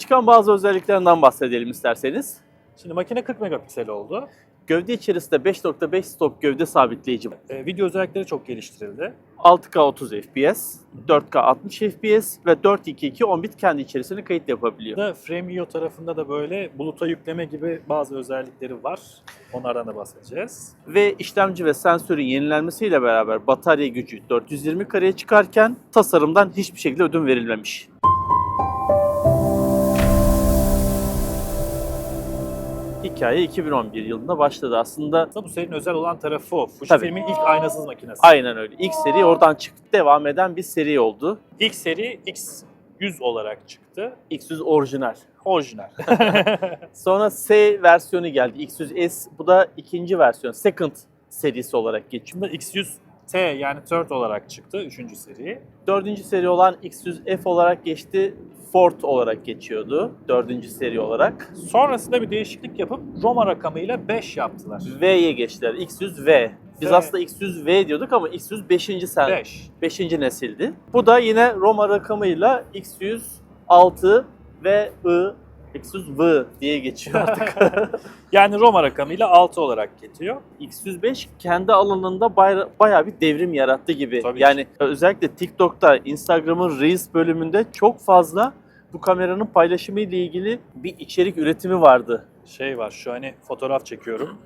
Çıkan bazı özelliklerinden bahsedelim isterseniz. Şimdi makine 40 megapiksel oldu. Gövde içerisinde 5.5 stop gövde sabitleyici. Ee, video özellikleri çok geliştirildi. 6K 30 FPS, 4K 60 FPS ve 422 10 bit kendi içerisine kayıt yapabiliyor. Da Fremio tarafında da böyle buluta yükleme gibi bazı özellikleri var. Onlardan da bahsedeceğiz. Ve işlemci ve sensörün yenilenmesiyle beraber batarya gücü 420 kareye çıkarken tasarımdan hiçbir şekilde ödün verilmemiş. Hikaye 2011 yılında başladı. Aslında bu serinin özel olan tarafı o. Tabii. Fujifilm'in ilk aynasız makinesi. aynen öyle. İlk seri oradan çıktı. Devam eden bir seri oldu. İlk seri X100 olarak çıktı. X100 orijinal. Orijinal. Sonra S versiyonu geldi. X100S bu da ikinci versiyon. Second serisi olarak geçiyor. Şimdi X100T yani third olarak çıktı. Üçüncü seri. Dördüncü seri olan X100F olarak geçti. Ford olarak geçiyordu. Dördüncü seri olarak. Sonrasında bir değişiklik yapıp Roma rakamıyla 5 yaptılar. V'ye geçtiler. X100V. Biz V. aslında X100V diyorduk ama X100 5. sen 5. 5. nesildi. Bu da yine Roma rakamıyla X106 ve I X100V diye geçiyor artık. yani Roma rakamıyla 6 olarak geçiyor. X105 kendi alanında baya- bayağı bir devrim yarattı gibi. Tabii ki. yani özellikle TikTok'ta, Instagram'ın Reels bölümünde çok fazla bu kameranın paylaşımı ile ilgili bir içerik üretimi vardı. Şey var şu hani fotoğraf çekiyorum.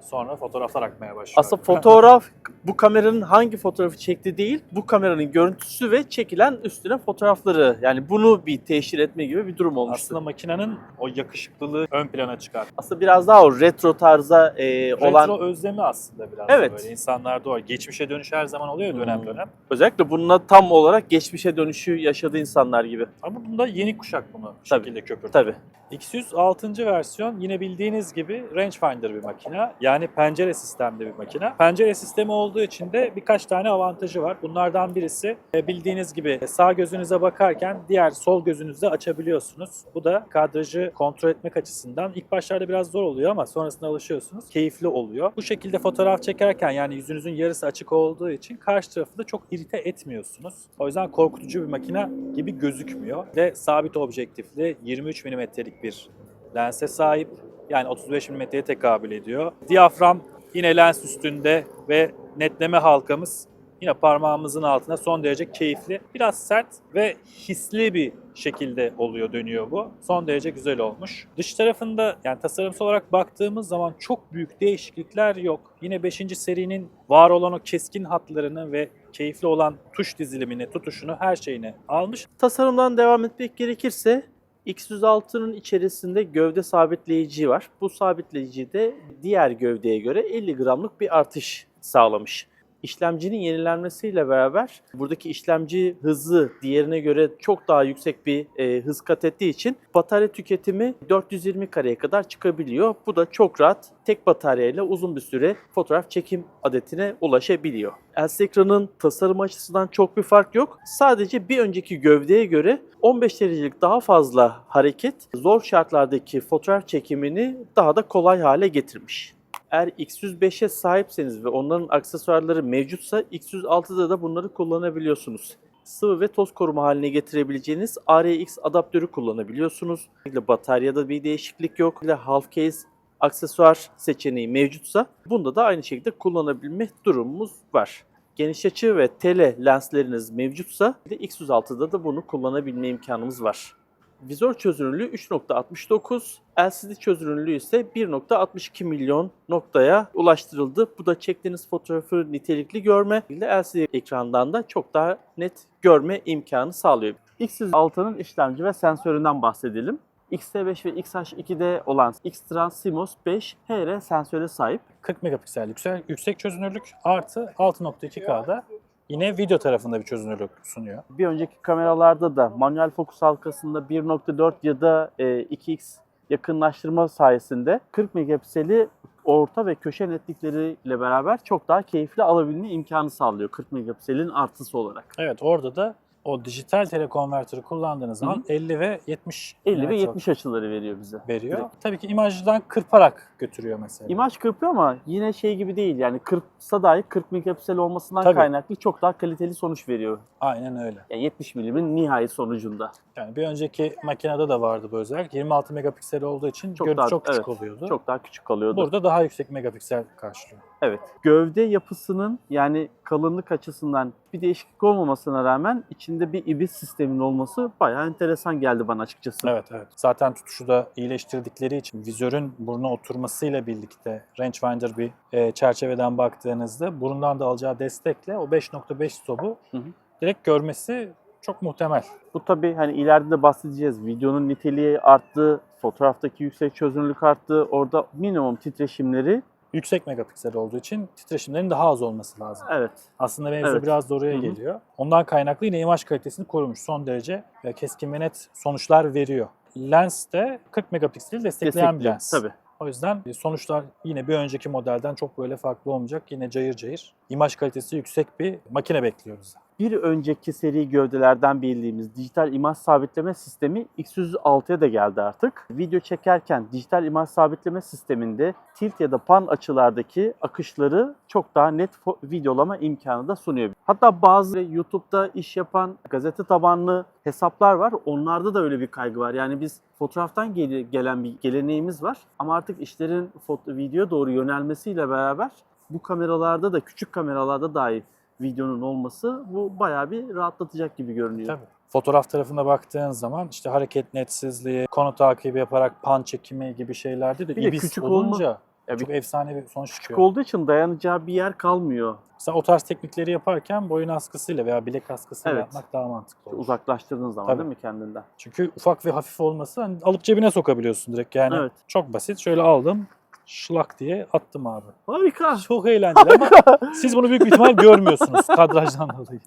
Sonra fotoğraflar akmaya başlıyor. Aslında fotoğraf bu kameranın hangi fotoğrafı çekti değil, bu kameranın görüntüsü ve çekilen üstüne fotoğrafları. Yani bunu bir teşhir etme gibi bir durum olmuştu. Aslında makinenin o yakışıklılığı ön plana çıkar. Aslında biraz daha o retro tarza e, olan Retro özlemi aslında biraz Evet. böyle. İnsanlarda o geçmişe dönüş her zaman oluyor dönem Hmm. dönem. özellikle bununla tam olarak geçmişe dönüşü yaşadı insanlar gibi. Ama bunda yeni kuşak bunu bu Tabii. şekilde köpürdü. Tabii. X106. versiyon yine bildiğiniz gibi rangefinder bir makine. Yani pencere sistemli bir makine. Pencere sistemi olduğu için de birkaç tane avantajı var. Bunlardan birisi e, bildiğiniz gibi sağ gözünüze bakarken diğer sol gözünüzle açabiliyorsunuz. Bu da kadrajı kontrol etmek açısından ilk başlarda biraz zor oluyor ama sonrasında alışıyorsunuz. Keyifli oluyor. Bu şekilde fotoğraf çekerken yani yüzünüzün yarısı açık olduğu için karşı tarafı da çok irite etmiyorsunuz. O yüzden korkutucu bir makine gibi gözükmüyor. Ve sabit objektifli 23 mm'lik bir lense sahip. Yani 35 mm'ye tekabül ediyor. Diyafram yine lens üstünde ve netleme halkamız yine parmağımızın altında son derece keyifli. Biraz sert ve hisli bir şekilde oluyor dönüyor bu. Son derece güzel olmuş. Dış tarafında yani tasarımsal olarak baktığımız zaman çok büyük değişiklikler yok. Yine 5. serinin var olan o keskin hatlarını ve keyifli olan tuş dizilimini, tutuşunu, her şeyini almış. Tasarımdan devam etmek gerekirse X106'nın içerisinde gövde sabitleyici var. Bu sabitleyici de diğer gövdeye göre 50 gramlık bir artış sağlamış. İşlemcinin yenilenmesiyle beraber buradaki işlemci hızı diğerine göre çok daha yüksek bir e, hız kat ettiği için batarya tüketimi 420 kareye kadar çıkabiliyor. Bu da çok rahat tek bataryayla uzun bir süre fotoğraf çekim adetine ulaşabiliyor. LCD ekranın tasarım açısından çok bir fark yok. Sadece bir önceki gövdeye göre 15 derecelik daha fazla hareket zor şartlardaki fotoğraf çekimini daha da kolay hale getirmiş. Eğer X105'e sahipseniz ve onların aksesuarları mevcutsa X106'da da bunları kullanabiliyorsunuz. Sıvı ve toz koruma haline getirebileceğiniz ARX adaptörü kullanabiliyorsunuz. Bataryada bir değişiklik yok. Half case aksesuar seçeneği mevcutsa bunda da aynı şekilde kullanabilme durumumuz var. Geniş açı ve tele lensleriniz mevcutsa bir de X106'da da bunu kullanabilme imkanımız var. Vizör çözünürlüğü 3.69, LCD çözünürlüğü ise 1.62 milyon noktaya ulaştırıldı. Bu da çektiğiniz fotoğrafı nitelikli görme, LCD ekrandan da çok daha net görme imkanı sağlıyor. X106'nın işlemci ve sensöründen bahsedelim. X-T5 ve XH2'de olan X-Trans CMOS 5 HR sensöre sahip. 40 megapiksel yüksek, yüksek çözünürlük artı 6.2K'da yine video tarafında bir çözünürlük sunuyor. Bir önceki kameralarda da manuel fokus halkasında 1.4 ya da e, 2x yakınlaştırma sayesinde 40 megapikseli orta ve köşe netlikleriyle beraber çok daha keyifli alabilme imkanı sağlıyor 40 megapikselin artısı olarak. Evet orada da O dijital telekonvertörü kullandığınız zaman Hı hı. 50 ve 70 50 ve megapiksel 70 açıları veriyor bize. veriyor. Direkt. Tabii ki imajdan kırparak götürüyor mesela. İmaj kırpıyor ama yine şey gibi değil yani kırpsa dahi 40 megapiksel olmasından Tabii. kaynaklı çok daha kaliteli sonuç veriyor. Aynen öyle. Yani 70 milimin nihai sonucunda. Yani bir önceki makinede de vardı bu özellik. 26 megapiksel olduğu için Çok görüntü daha- çok küçük evet, oluyordu. Çok daha küçük kalıyordu. Burada daha yüksek megapiksel karşılıyor. Evet. Gövde yapısının yani kalınlık açısından bir değişiklik olmamasına rağmen içinde bir ibis sisteminin olması bayağı enteresan geldi bana açıkçası. Evet evet. Zaten tutuşu da iyileştirdikleri için vizörün buruna oturmasıyla birlikte rangefinder bir e, çerçeveden baktığınızda burundan da alacağı destekle o 5.5 stopu Hı hı. direkt görmesi çok muhtemel. Bu tabii hani ileride de bahsedeceğiz. Videonun niteliği arttı, fotoğraftaki yüksek çözünürlük arttı. Orada minimum titreşimleri Yüksek megapiksel olduğu için titreşimlerin daha az olması lazım. evet Aslında mevzu Evet. biraz da oraya Hı hı. geliyor. Ondan kaynaklı yine imaj kalitesini korumuş. Son derece e, keskin ve net sonuçlar veriyor. Lens de 40 megapikseli destekleyen bir lens. Tabii. O yüzden e, sonuçlar yine bir önceki modelden çok böyle farklı olmayacak. Yine cayır cayır. İmaj kalitesi yüksek bir makine bekliyoruz. Bir önceki seri gövdelerden bildiğimiz dijital imaj sabitleme sistemi X106'ya da geldi artık. Video çekerken dijital imaj sabitleme sisteminde tilt ya da pan açılardaki akışları çok daha net videolama imkanı da sunuyor. Hatta bazı YouTube'da iş yapan gazete tabanlı hesaplar var. Onlarda da öyle bir kaygı var. Yani biz fotoğraftan gel- gelen bir geleneğimiz var. Ama artık işlerin foto- video doğru yönelmesiyle beraber bu kameralarda da küçük kameralarda dahi videonun olması bu bayağı bir rahatlatacak gibi görünüyor. Tabii. Fotoğraf tarafına baktığın zaman işte hareket netsizliği, konu takibi yaparak pan çekimi gibi şeylerde de Bir de ibis küçük olma- olunca Ya çok bir efsane bir sonuç küçük çıkıyor. olduğu için dayanacağı bir yer kalmıyor. Mesela o tarz teknikleri yaparken boyun askısıyla veya bilek askısıyla Evet. yapmak daha mantıklı olur. Uzaklaştırdığın zaman Tabii. değil mi kendinden? Çünkü ufak ve hafif olması hani alıp cebine sokabiliyorsun direkt. Yani Evet. çok basit. Şöyle aldım, şlak diye attım abi. Harika. Çok eğlenceli ama siz bunu büyük bir ihtimal görmüyorsunuz kadrajdan dolayı.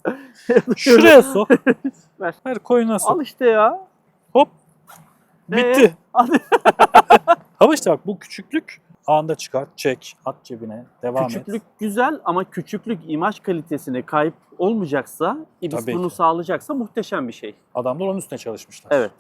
Şuraya sok. Ver. Ver koyuna sok. Al işte ya. Hop. Ee? Bitti. Hadi. Ama işte bak bu küçüklük anında çıkart, çek, at cebine, devam Küçüklük et. güzel ama küçüklük imaj kalitesine kayıp olmayacaksa, ibis Tabii bunu ki. sağlayacaksa muhteşem bir şey. Adamlar onun üstüne çalışmışlar. Evet.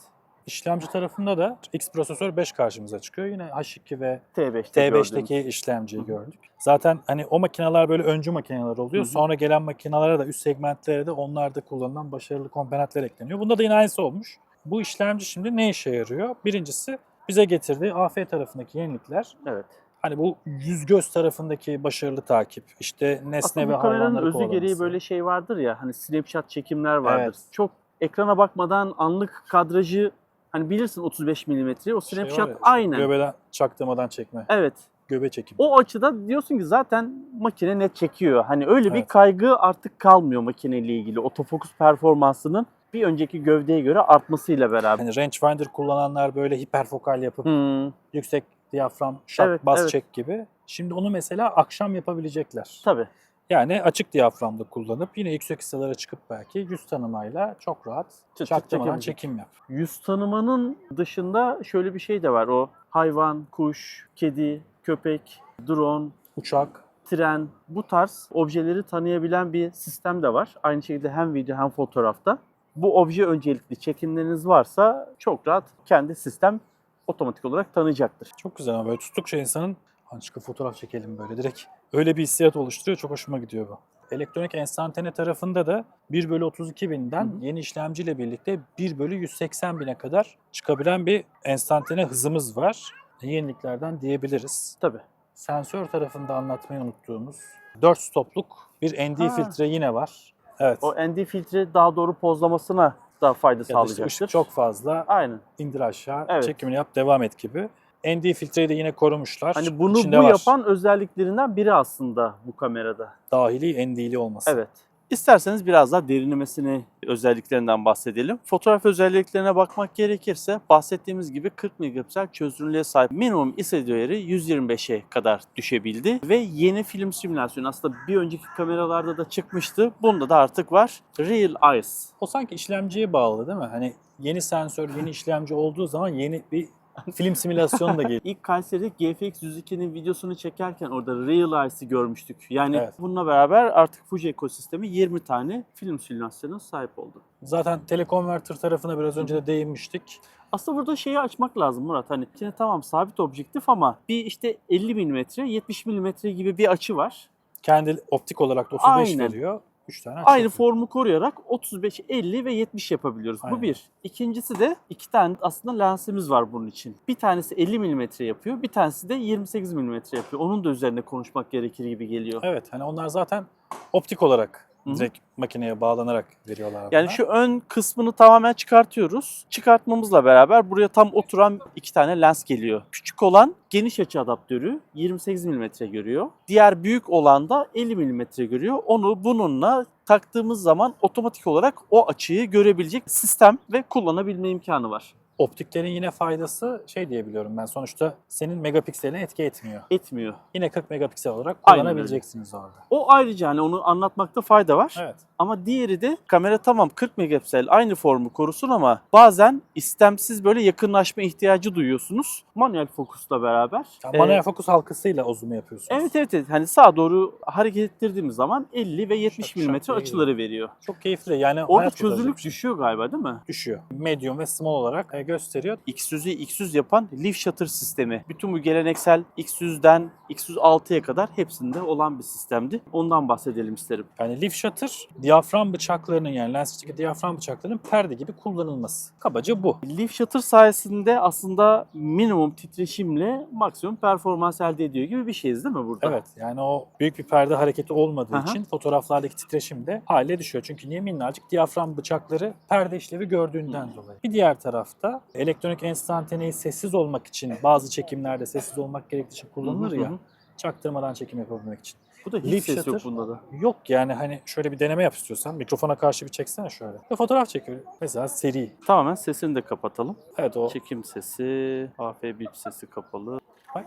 İşlemci tarafında da X prosesör 5 karşımıza çıkıyor. Yine H2 ve T5'te T5'teki gördüğümüz. işlemciyi gördük. Zaten hani o makineler böyle öncü makineler oluyor. Hı hı. Sonra gelen makinelere de üst segmentlere de onlarda kullanılan başarılı komponentler ekleniyor. Bunda da yine aynısı olmuş. Bu işlemci şimdi ne işe yarıyor? Birincisi bize getirdiği AF tarafındaki yenilikler. Evet. Hani bu yüz göz tarafındaki başarılı takip, işte nesne Aslında ve hayvanları özü gereği böyle şey vardır ya hani snapshot çekimler vardır. Evet. Çok ekrana bakmadan anlık kadrajı hani bilirsin 35 milimetreyi o Şey snapshot ya, aynen. Göbeden çaktırmadan çekme. Evet. Göbe çekim. O açıda diyorsun ki zaten makine net çekiyor. Hani öyle bir Evet. kaygı artık kalmıyor makineyle ilgili. Otofokus performansının bir önceki gövdeye göre artmasıyla beraber. Hani rangefinder kullananlar böyle hiperfokal yapıp Hmm, yüksek diyafram, şak, Evet, bas evet. çek gibi. Şimdi onu mesela akşam yapabilecekler. tabii. Yani açık diyaframda kullanıp yine yüksek ısılara çıkıp belki yüz tanımayla çok rahat çıt çaktırmadan çekim yap. Yüz tanımanın dışında şöyle bir şey de var. O hayvan, kuş, kedi, köpek, drone, Uçak, tren bu tarz objeleri tanıyabilen bir sistem de var. Aynı şekilde hem video hem fotoğrafta. Bu obje öncelikli çekimleriniz varsa çok rahat kendi sistem otomatik olarak tanıyacaktır. çok güzel ama böyle tuttukça insanın "Lan çıkıp fotoğraf çekelim böyle direkt. Öyle bir hissiyat oluşturuyor. Çok hoşuma gidiyor bu. Elektronik enstantane tarafında da 1 bölü 32 binden Hı yeni işlemciyle birlikte 1 bölü 180 bine kadar çıkabilen bir enstantane hızımız var. Yeniliklerden diyebiliriz. Tabii. Sensör tarafında anlatmayı unuttuğumuz 4 stopluk bir ND Ha. filtre yine var. Evet. O ND filtre daha doğru pozlamasına da fayda ya işte sağlayacaktır. ışık çok fazla Aynen. indir aşağı Evet. çekimini yap devam et gibi. ND filtreyi de yine korumuşlar. Hani bunu İçinde bu var. yapan özelliklerinden biri aslında bu kamerada. dahili ND'li olması. Evet. İsterseniz biraz daha derinlemesine özelliklerinden bahsedelim. Fotoğraf özelliklerine bakmak gerekirse bahsettiğimiz gibi 40 megapiksel çözünürlüğe sahip minimum ISO değeri 125'e kadar düşebildi ve yeni film simülasyonu aslında bir önceki kameralarda da çıkmıştı. Bunda da artık var. Real Eyes. O sanki işlemciye bağlı değil mi? Hani yeni sensör, yeni işlemci olduğu zaman yeni bir Film simülasyonu da geliyor. İlk Kayseri'de GFX 102'nin videosunu çekerken orada Realize'ı görmüştük. Yani Evet. bununla beraber artık Fuji ekosistemi 20 tane film simülasyonuna sahip oldu. Zaten telekonverter tarafına biraz önce de değinmiştik. Aslında burada şeyi açmak lazım Murat. Hani şimdi tamam sabit objektif ama bir işte 50 mm, 70 mm gibi bir açı var. Kendi optik olarak da 35 Aynen. veriyor. 3 tane Aynı formu koruyarak 35, 50 ve 70 yapabiliyoruz. Aynen. Bu bir. İkincisi de iki tane aslında lensimiz var bunun için. Bir tanesi 50 mm yapıyor, bir tanesi de 28 mm yapıyor. Onun da üzerine konuşmak gerekir gibi geliyor. Evet hani onlar zaten optik olarak Hı hı. direkt makineye bağlanarak veriyorlar. Yani buna. şu ön kısmını tamamen çıkartıyoruz. Çıkartmamızla beraber buraya tam oturan iki tane lens geliyor. Küçük olan geniş açı adaptörü 28 mm görüyor. Diğer büyük olan da 50 mm görüyor. Onu bununla taktığımız zaman otomatik olarak o açıyı görebilecek sistem ve kullanabilme imkanı var. Optiklerin yine faydası şey diyebiliyorum ben sonuçta senin megapikseline etki etmiyor. Etmiyor. Yine 40 megapiksel olarak Aynen kullanabileceksiniz orada. O ayrıca hani onu anlatmakta fayda var. Evet. Ama diğeri de kamera tamam 40 megapiksel aynı formu korusun ama bazen istemsiz böyle yakınlaşma ihtiyacı duyuyorsunuz. Manuel fokusla beraber. Manuel Ee, fokus halkasıyla o zoom'u yapıyorsunuz. Evet evet evet. Hani sağa doğru hareket ettirdiğimiz zaman 50 ve 70 Şak diye açıları veriyor. Çok keyifli. Yani Orada çözünürlük düşüyor galiba değil mi? düşüyor. Medium ve small olarak e, gösteriyor. X100'ü X100 yapan Leaf Shutter sistemi. Bütün bu geleneksel X100'den X106'ya kadar hepsinde olan bir sistemdi. Ondan bahsedelim isterim. Yani leaf shutter diyafram bıçaklarının yani lensteki diyafram bıçaklarının perde gibi kullanılması. Kabaca bu. Leaf Shutter sayesinde aslında minimum titreşimle maksimum performans elde ediyor gibi bir şeyiz değil mi burada? Evet yani o büyük bir perde hareketi olmadığı Aha. için fotoğraflardaki titreşim de hale düşüyor. Çünkü niye minnacık diyafram bıçakları perde işlevi gördüğünden dolayı. Bir diğer tarafta elektronik enstantaneyi sessiz olmak için bazı çekimlerde sessiz olmak gerektiği için kullanılır Hı hı ya. hı. Çaktırmadan çekim yapabilmek için. Bu da hiç Leaf ses yok bunda da. Yok yani hani şöyle bir deneme yap istiyorsan mikrofona karşı bir çeksene şöyle. Ve fotoğraf çekiyor. Mesela seri. Tamamen sesini de kapatalım. Evet o Çekim sesi, AF bip sesi kapalı. Bak.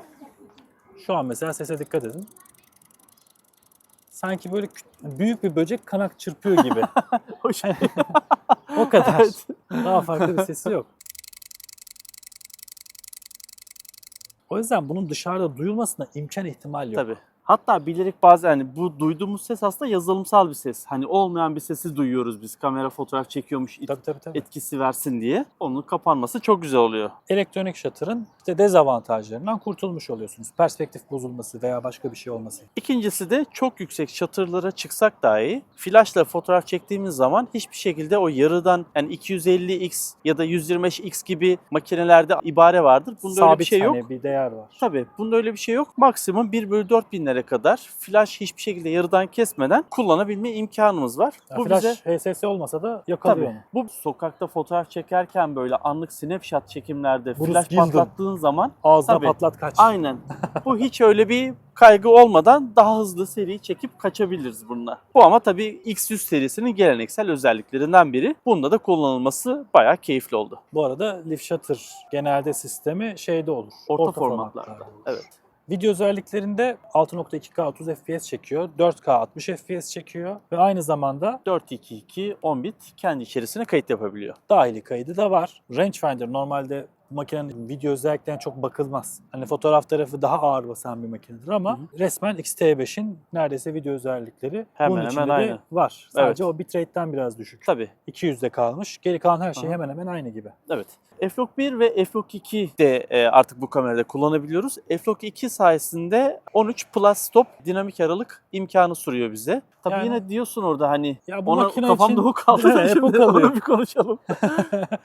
Şu an mesela sese dikkat edin. Sanki böyle büyük bir böcek kanak çırpıyor gibi. Hoş. o kadar. Evet. Daha farklı bir sesi yok. O yüzden bunun dışarıda duyulmasına imkan ihtimal yok. Tabii. Hatta bilerek bazen hani bu duyduğumuz ses aslında yazılımsal bir ses. Hani olmayan bir sesi duyuyoruz biz. Kamera fotoğraf çekiyormuş Tabii tabii tabii. etkisi versin diye. Onun kapanması çok güzel oluyor. Elektronik shutter'ın işte dezavantajlarından kurtulmuş oluyorsunuz. Perspektif bozulması veya başka bir şey olması. İkincisi de çok yüksek şatırlara çıksak dahi flashla fotoğraf çektiğimiz zaman hiçbir şekilde o yarıdan yani 250x ya da 125x gibi makinelerde ibare vardır. Bunda öyle bir şey yok. hani bir değer var. Tabii bunda öyle bir şey yok. Maksimum 1 bölü 4 binlere kadar flash hiçbir şekilde yarıdan kesmeden kullanabilme imkanımız var. Ya bu flash bize HSS olmasa da yakalıyor onu. Bu sokakta fotoğraf çekerken böyle anlık snapshot çekimlerde Bruce flash Gilden. patlattığın zaman Ağzına Tabii. patlat kaç. aynen bu hiç öyle bir kaygı olmadan daha hızlı seri çekip kaçabiliriz bununla. Bu ama tabii X100 serisinin geleneksel özelliklerinden biri. Bunda da kullanılması bayağı keyifli oldu. Bu arada Leaf Shutter genelde sistemi şeyde olur. Orta, formatlarda. olur. Evet. Video özelliklerinde 6.2K 30 FPS çekiyor, 4K 60 FPS çekiyor ve aynı zamanda 422 10 bit kendi içerisine kayıt yapabiliyor. dahili kaydı da var. Rangefinder normalde bu makinenin video özelliklerine çok bakılmaz. Hani fotoğraf tarafı daha ağır basan bir makinedir ama resmen X-T5'in neredeyse video özellikleri Hemen bunun hemen içinde de aynı. var. Sadece Evet. o bitrate'den biraz düşük. Tabii 200'de kalmış. Geri kalan her şey Aha. hemen hemen aynı gibi. Evet. F-Log 1 ve F-Log 2 de e, artık bu kamerada kullanabiliyoruz. F-Log 2 sayesinde 13 plus stop dinamik aralık imkanı sunuyor bize. Tabii Yani- yine diyorsun orada hani Ya bu ona makine kafamda için bu kaldı da Hep şimdi o kalıyor. bir konuşalım.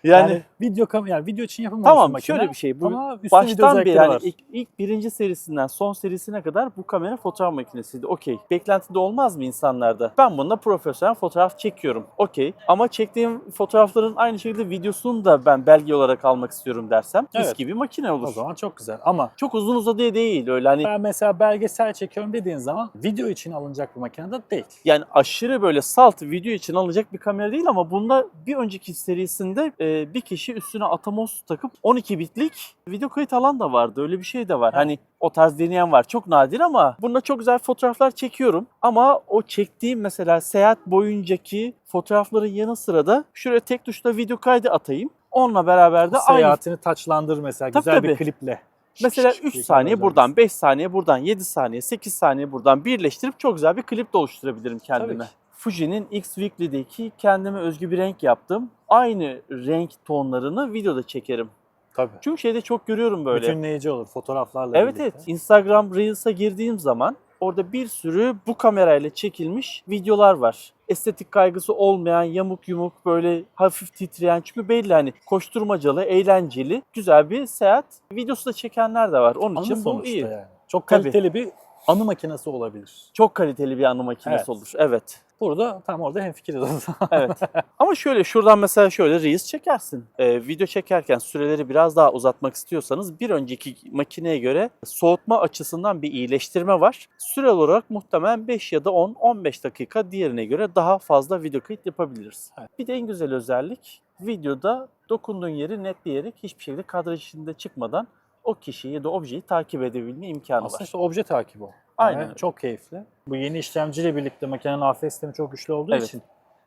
Yani, yani, video kam yani video için yapılmamış tamam makine. şöyle bir şey bu ama baştan beri yani ilk, ilk birinci serisinden son serisine kadar bu kamera fotoğraf makinesiydi. Okey. Beklenti de olmaz mı insanlarda? Ben bununla profesyonel fotoğraf çekiyorum. Okey. Ama çektiğim fotoğrafların aynı şekilde videosunu da ben belge olarak almak istiyorum dersem mis Evet. gibi makine olur. O zaman çok güzel ama Çok uzun uzadıya değil öyle hani ben mesela belgesel çekiyorum dediğin zaman video için alınacak bir makine de değil. yani aşırı böyle salt video için alacak bir kamera değil ama bunda bir önceki serisinde e, bir kişi üstüne Atomos takıp 12 bitlik video kayıt alan da vardı. Öyle bir şey de var. Hani o tarz deneyen var. Çok nadir ama bunda çok güzel fotoğraflar çekiyorum. Ama o çektiğim mesela seyahat boyuncaki fotoğrafların yanı sıra da şuraya tek tuşla video kaydı atayım. Onunla beraber de aynı Seyahatini taçlandır mesela Tabii, güzel bir tabii. kliple. Mesela Şık şık 3 diye saniye buradan, 5 saniye buradan, 7 saniye, 8 saniye buradan birleştirip çok güzel bir klip de oluşturabilirim kendime. Tabii ki. Fuji'nin X Weekly'deki kendime özgü bir renk yaptım. Aynı renk tonlarını videoda çekerim. Tabii. Çünkü şeyde çok görüyorum böyle. Bütünleyici olur fotoğraflarla Evet birlikte. evet. Instagram Reels'a girdiğim zaman orada bir sürü bu kamerayla çekilmiş videolar var. Estetik kaygısı olmayan, yamuk yumuk böyle hafif titreyen çünkü belli hani koşturmacalı, eğlenceli, güzel bir seyahat videosu da çekenler de var. Onun Anı için bu iyi. yani. Çok Tabii. kaliteli bir anı makinesi olabilir. Çok kaliteli bir anı makinesi Evet. olur. Evet. Burada tam orada hemfikiriz o zaman. Evet. Ama şöyle şuradan mesela şöyle Reels çekersin. Ee, video çekerken süreleri biraz daha uzatmak istiyorsanız bir önceki makineye göre soğutma açısından bir iyileştirme var. Süre olarak muhtemelen 5 ya da 10-15 dakika diğerine göre daha fazla video kayıt yapabiliriz. Evet. Bir de en güzel özellik videoda dokunduğun yeri netleyerek hiçbir şekilde kadraj içinde çıkmadan o kişiyi ya da objeyi takip edebilme imkanı Aslında var. işte obje takibi o. Aynen Yani öyle. çok keyifli. Bu yeni işlemciyle birlikte makinenin AF sistemi çok güçlü olduğu Evet. için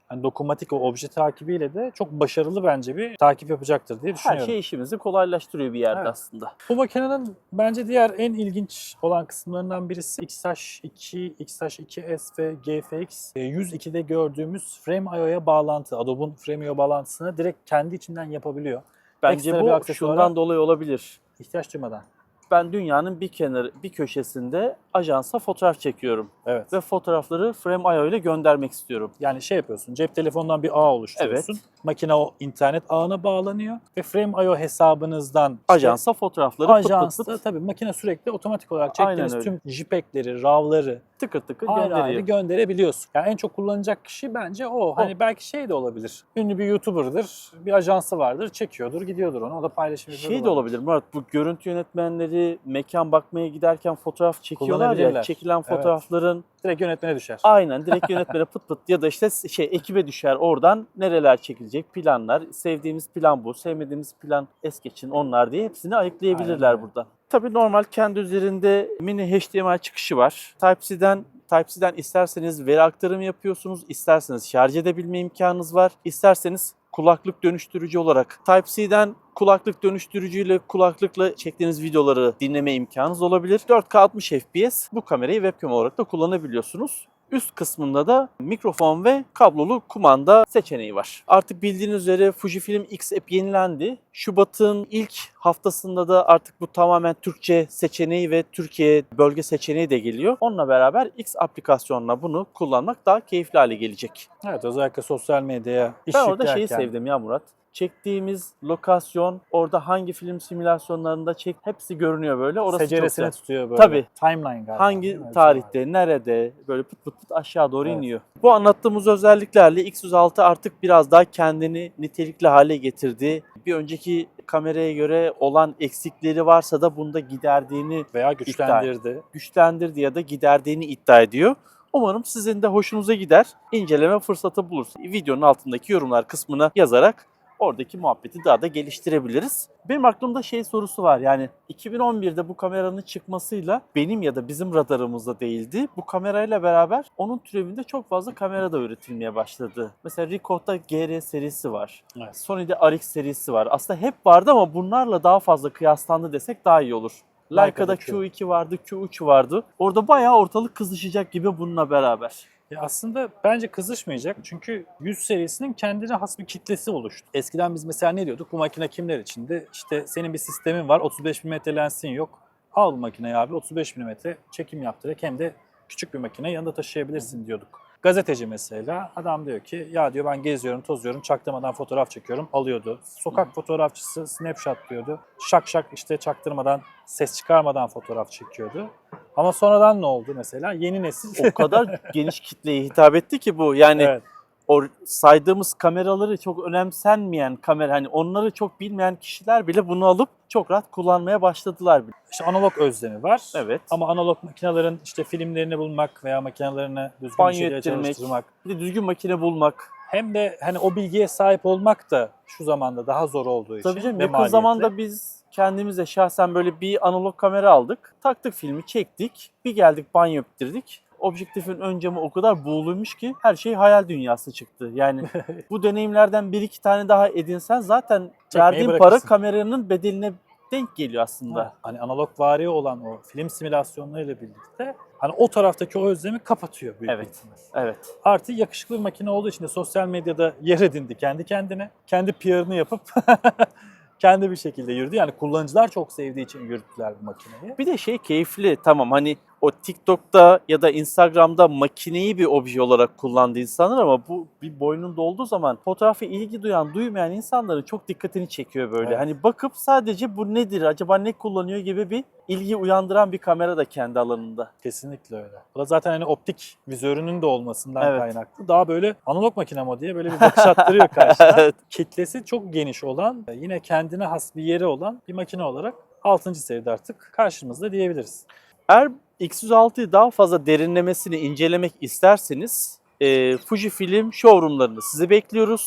hani dokunmatik o obje takibiyle de çok başarılı bence bir takip yapacaktır diye Her düşünüyorum. şey işimizi kolaylaştırıyor bir yerde Evet. aslında. Bu makinenin bence diğer en ilginç olan kısımlarından birisi XH2, XH2S ve GFX e, 102'de gördüğümüz Frame.io'ya bağlantı. Adobe'un Frame.io bağlantısını direkt kendi içinden yapabiliyor. Bence Ekstra bir bu aksesuara- şundan dolayı olabilir. İhtiyaç duymadan. Ben dünyanın bir kenarı, bir köşesinde ajansa fotoğraf çekiyorum Evet. ve fotoğrafları Frame.io ile göndermek istiyorum. Yani şey yapıyorsun, cep telefonundan bir ağ oluşturuyorsun. Makine o internet ağına bağlanıyor ve Frame.io hesabınızdan işte Ajansa fotoğrafları pıt pıt ajansta pıt tabii makine sürekli otomatik olarak çektiğiniz tüm JPEG'leri, RAW'ları tıkır tıkır ayrı gönderiyor. ayrı gönderebiliyorsun. Yani en çok kullanacak kişi bence o. Hani belki şey de olabilir. Ünlü bir YouTuber'dır, bir ajansı vardır, çekiyordur, gidiyordur onu. O da paylaşım şey de olabilir Murat bu görüntü yönetmenleri mekan bakmaya giderken fotoğraf çekiyorlar ya çekilen Evet. fotoğrafların Direkt yönetmene düşer. aynen direkt yönetmene pıt pıt ya da işte şey ekibe düşer oradan nereler çekilecek planlar sevdiğimiz plan bu sevmediğimiz plan es geçin onlar diye hepsini ayıklayabilirler Aynen öyle. buradan. Tabii normal kendi üzerinde mini HDMI çıkışı var. Type-C'den Type-C'den isterseniz veri aktarımı yapıyorsunuz, isterseniz şarj edebilme imkanınız var, isterseniz kulaklık dönüştürücü olarak Type-C'den kulaklık dönüştürücüyle kulaklıkla çektiğiniz videoları dinleme imkanınız olabilir. 4K 60 FPS bu kamerayı webcam olarak da kullanabiliyorsunuz. Üst kısmında da mikrofon ve kablolu kumanda seçeneği var. Artık bildiğiniz üzere Fujifilm X App yenilendi. Şubat'ın ilk haftasında da artık bu tamamen Türkçe seçeneği ve Türkiye bölge seçeneği de geliyor. Onunla beraber X aplikasyonla bunu kullanmak daha keyifli hale gelecek. Evet özellikle sosyal medyaya iş Ben orada şeyi sevdim ya Murat. Çektiğimiz lokasyon, orada hangi film simülasyonlarında çek, hepsi görünüyor böyle. Orası çok Seceresini güzel. tutuyor böyle. Tabii. Timeline galiba. Hangi şey tarihte, nerede böyle pıt pıt pıt aşağı doğru Evet. iniyor. Bu anlattığımız özelliklerle X106 artık biraz daha kendini nitelikli hale getirdi. Bir önceki kameraya göre olan eksikleri varsa da bunda giderdiğini Veya güçlendirdi. güçlendirdi ya da giderdiğini iddia ediyor. Umarım sizin de hoşunuza gider. İnceleme fırsatı bulursunuz. Videonun altındaki yorumlar kısmına yazarak oradaki muhabbeti daha da geliştirebiliriz. Benim aklımda şey sorusu var yani 2011'de bu kameranın çıkmasıyla benim ya da bizim radarımızda değildi. Bu kamerayla beraber onun türevinde çok fazla kamera da üretilmeye başladı. Mesela Ricoh'ta GR serisi var. Evet. Sony'de RX serisi var. Aslında hep vardı ama bunlarla daha fazla kıyaslandı desek daha iyi olur. Leica'da Leica'da Q. Q2 vardı, Q3 vardı. Orada bayağı ortalık kızışacak gibi bununla beraber. Ya aslında bence kızışmayacak çünkü 100 serisinin kendine has bir kitlesi oluştu. Eskiden biz mesela ne diyorduk? Bu makine kimler içindi? İşte senin bir sistemin var, 35 mm lensin yok. Al bu makineyi abi 35 mm çekim yaptırarak hem de küçük bir makine yanında taşıyabilirsin diyorduk. Gazeteci mesela adam diyor ki ya diyor ben geziyorum tozuyorum çaktırmadan fotoğraf çekiyorum alıyordu. Sokak fotoğrafçısı snapshot diyordu. Şak şak işte çaktırmadan ses çıkarmadan fotoğraf çekiyordu. Ama sonradan ne oldu mesela? Yeni nesil O kadar geniş kitleye hitap etti ki bu. Yani Evet. o saydığımız kameraları çok önemsenmeyen kamera hani onları çok bilmeyen kişiler bile bunu alıp çok rahat kullanmaya başladılar bile. İşte analog özlemi var. Evet. Ama analog makinelerin işte filmlerini bulmak veya makinelerini düzgün Banyo bir şekilde çalıştırmak Bir de düzgün makine bulmak. hem de hani o bilgiye sahip olmak da şu zamanda daha zor olduğu için Tabii canım yakın maliyetli. zamanda biz kendimize şahsen böyle bir analog kamera aldık. Taktık filmi çektik. Bir geldik banyo ettirdik. objektifin ön camı o kadar buğuluymuş ki her şey hayal dünyası çıktı. Yani bu deneyimlerden bir iki tane daha edinsen zaten verdiğin para bırakırsın. kameranın bedeline denk geliyor aslında. Hani analog vari olan o film simülasyonlarıyla birlikte hani o taraftaki o özlemi kapatıyor büyük Evet. bir ihtimal. Evet. Artı yakışıklı bir makine olduğu için de sosyal medyada yer edindi kendi kendine. Kendi PR'ını yapıp kendi bir şekilde yürüdü. Yani kullanıcılar çok sevdiği için yürüttüler bu makineyi. Bir de şey keyifli tamam hani o TikTok'ta ya da Instagram'da makineyi bir obje olarak kullandı insanlar ama bu bir boynunda olduğu zaman fotoğrafa ilgi duyan, duymayan insanların çok dikkatini çekiyor böyle. Evet. Hani bakıp sadece bu nedir, acaba ne kullanıyor gibi bir ilgi uyandıran bir kamera da kendi alanında. Kesinlikle öyle. Bu da zaten hani optik vizörünün de olmasından Evet. kaynaklı. Daha böyle analog makine mı diye böyle bir bakış attırıyor karşına. Evet. Kitlesi çok geniş olan, yine kendine has bir yeri olan bir makine olarak 6. seride artık karşımızda diyebiliriz. Eğer X106'yı daha fazla derinlemesini incelemek isterseniz e, Fujifilm showroomlarını sizi bekliyoruz.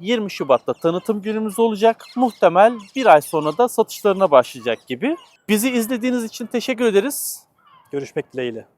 20 Şubat'ta tanıtım günümüz olacak. Muhtemel bir ay sonra da satışlarına başlayacak gibi. Bizi izlediğiniz için teşekkür ederiz. Görüşmek dileğiyle.